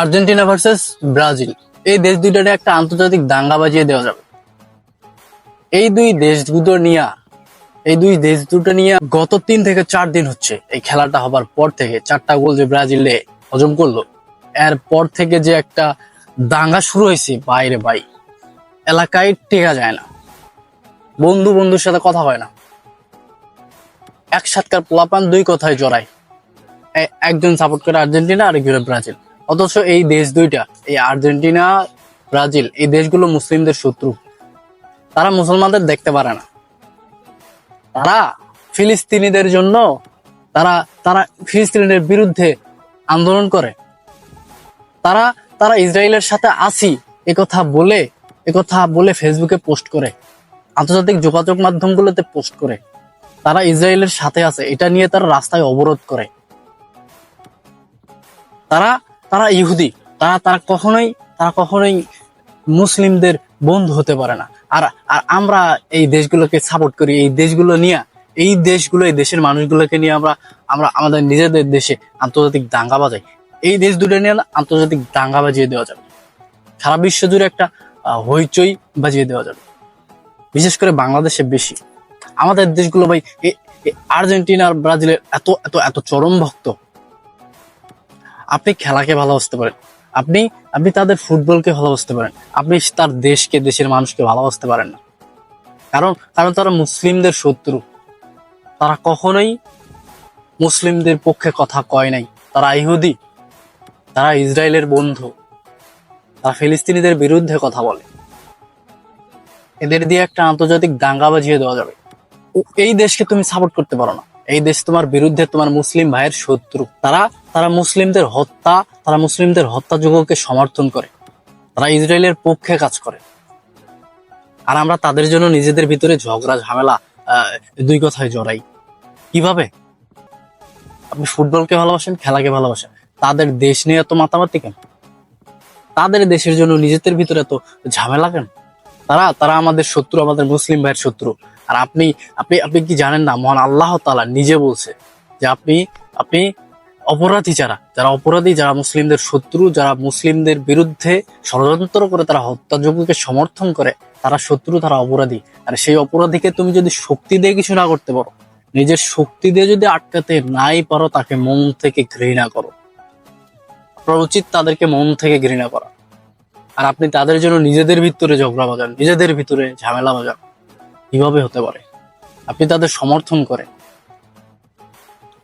Argentina versus Brazil. এই দেশ দুইটারে একটা আন্তর্জাতিক দাঙ্গা বাজিয়ে দেওয়া যাবে। এই দুই দেশ দুটো নিয়ে, এই দুই দেশ দুটো নিয়ে গত তিন থেকে চার দিন হচ্ছে এই খেলাটা হবার পর থেকে চারটা গোল যে ব্রাজিলে হজম করল এর পর থেকে যে একটা দাঙ্গা শুরু হয়েছে বাইরে বাই এলাকায় টেকা যায় না। বন্ধু বন্ধুর সাথে কথা হয় না। একসাথকার পোলাপান দুই কথায় জড়ায়। একজন সাপোর্ট করে আর্জেন্টিনা আর একজন ব্রাজিল। অথচ এই দেশ দুইটা, এই আর্জেন্টিনা, ব্রাজিল, এই দেশগুলো মুসলিমদের শত্রু। তারা মুসলমানদের দেখতে পারে না। তারা ফিলিস্তিনিদের জন্য, তারা তারা ফিলিস্তিনিদের বিরুদ্ধে আন্দোলন করে। তারা তারা ইসরায়েলের সাথে আসি কথা বলে কথা বলে ফেসবুকে পোস্ট করে, আন্তর্জাতিক যোগাযোগ মাধ্যমগুলোতে পোস্ট করে। তারা ইসরায়েলের সাথে আছে, এটা নিয়ে তারা রাস্তায় অবরোধ করে। তারা তারা ইহুদি, তারা তারা কখনোই তারা কখনোই মুসলিমদের বন্ধু হতে পারে না। আর আর আমরা এই দেশগুলোকে সাপোর্ট করি, এই দেশগুলো নিয়ে, এই দেশগুলো, এই দেশের মানুষগুলোকে নিয়ে আমরা আমরা আমাদের নিজেদের দেশে আন্তর্জাতিক দাঙ্গা বাজাই। এই দেশ দুটো নিয়ে আন্তর্জাতিক দাঙ্গা বাজিয়ে দেওয়া যাবে। সারা বিশ্ব জুড়ে একটা হইচই বাজিয়ে দেওয়া যাবে। বিশেষ করে বাংলাদেশে বেশি। আমাদের দেশগুলো ভাই আর্জেন্টিনা আর ব্রাজিলের এত এত এত চরম ভক্ত। আপনি খেলাকে ভালোবাসতে পারেন। আপনি আপনি তাদের ফুটবলকে ভালোবাসতে পারেন। আপনি তার দেশকে, দেশের মানুষকে ভালোবাসতে পারেন না। কারণ কারণ তারা মুসলিমদের শত্রু। তারা কখনোই মুসলিমদের পক্ষে কথা কয় নাই। তারা ইহুদি। তারা ইসরায়েলের বন্ধু। তারা ফিলিস্তিনিদের বিরুদ্ধে কথা বলে। এদের দিয়ে একটা আন্তর্জাতিক দাঙ্গা বাজিয়ে দেওয়া যাবে। এই দেশকে তুমি সাপোর্ট করতে পারো না। এই দেশ তোমার বিরুদ্ধে তোমার মুসলিম ভাইয়ের শত্রু। তারা তারা মুসলিমদের হত্যা, তারা মুসলিমদের হত্যাযোগ্যকে সমর্থন করে। তারা ইসরায়েলের পক্ষে কাজ করে। আর আমরা তাদের জন্য নিজেদের ভিতরে ঝগড়া, ঝামেলা দুই কথায় জড়াই। কীভাবে? আপনি ফুটবলকে ভালোবাসেন, খেলাকে ভালোবাসেন। তাদের দেশ নিয়ে এত মাতামাতি কেন? তাদের দেশের জন্য নিজেদের ভিতরে এত ঝামেলা কেন? তারা তারা আমাদের শত্রু, আমাদের মুসলিম ভাইয়ের শত্রু। আর আপনি আপনি আপনি কি জানেন না? মহান আল্লাহ তাআলা নিজে বলছে যে আপনি আপনি অপরাধী যারা যারা অপরাধী, যারা মুসলিমদের শত্রু, যারা মুসলিমদের বিরুদ্ধে ষড়যন্ত্র করে তারা হত্যাযোগ্যকে সমর্থন করে, তারা শত্রু, তারা অপরাধী। আর সেই অপরাধীকে তুমি যদি শক্তি দিয়ে কিছু না করতে পারো, নিজের শক্তি দিয়ে যদি আটকাতে নাই পারো, তাকে মন থেকে ঘৃণা করো। আপনার উচিত তাদেরকে মন থেকে ঘৃণা করা। আর আপনি তাদের জন্য নিজেদের ভিতরে ঝগড়া বাজান, নিজেদের ভিতরে ঝামেলা বাজান। কীভাবে হতে পারে? আপনি তাদের সমর্থন করেন।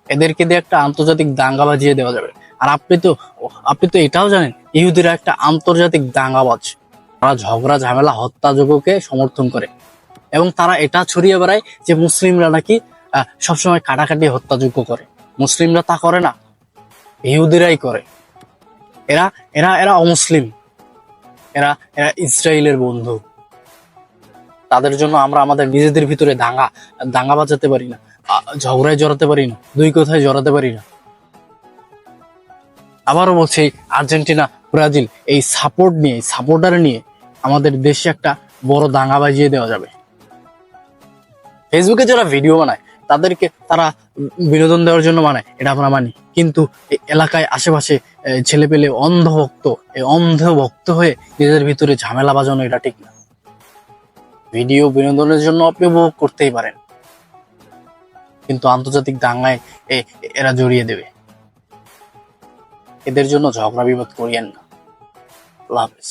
এদেরকে দিয়ে একটা আন্তর্জাতিক দাঙ্গা বাজিয়ে দেওয়া যাবে। আর আপনি তো আপনি তো এটাও জানেন, ইহুদিরা একটা আন্তর্জাতিক দাঙ্গাবাজ। তারা ঝগড়া, ঝামেলা হত্যাযোগ্যকে সমর্থন করে। এবং তারা এটা ছড়িয়ে বেড়ায় যে মুসলিমরা নাকি সবসময় কাটাকাটি হত্যাযোগ্য করে। মুসলিমরা তা করে না। ইহুদিরাই করে। এরা এরা এরা অমুসলিম। এরা এরা ইসরায়েলের বন্ধু। তাদের জন্য আমরা আমাদের নিজেদের ভিতরে দাঙ্গা দাঙ্গা বাজাতে পারি না ঝগড়ায় জড়াতে পারি না, দুই কথায় জড়াতে পারি না। আবারও বলছি, আর্জেন্টিনা, ব্রাজিল, এই সাপোর্ট নিয়ে সাপোর্টার নিয়ে আমাদের দেশে একটা বড় দাঙ্গা বাজিয়ে দেওয়া যাবে। ফেসবুকে যারা ভিডিও বানায়, তাদেরকে তারা বিনোদন দেওয়ার জন্য বানায়, এটা আমরা মানি। কিন্তু এলাকায় আশেপাশে ছেলে পেলে অন্ধ ভক্ত এই অন্ধ ভক্ত হয়ে নিজেদের ভিতরে ঝামেলা বাজানো এটা ঠিক না। ভিডিও বিনোদনের জন্য আপনি উপভোগ করতেই পারেন। কিন্তু আন্তর্জাতিক দাঙ্গায় এরা জড়িয়ে দেবে। এদের জন্য ঝগড়া বিবাদ করিয়েন না। হাফেজ।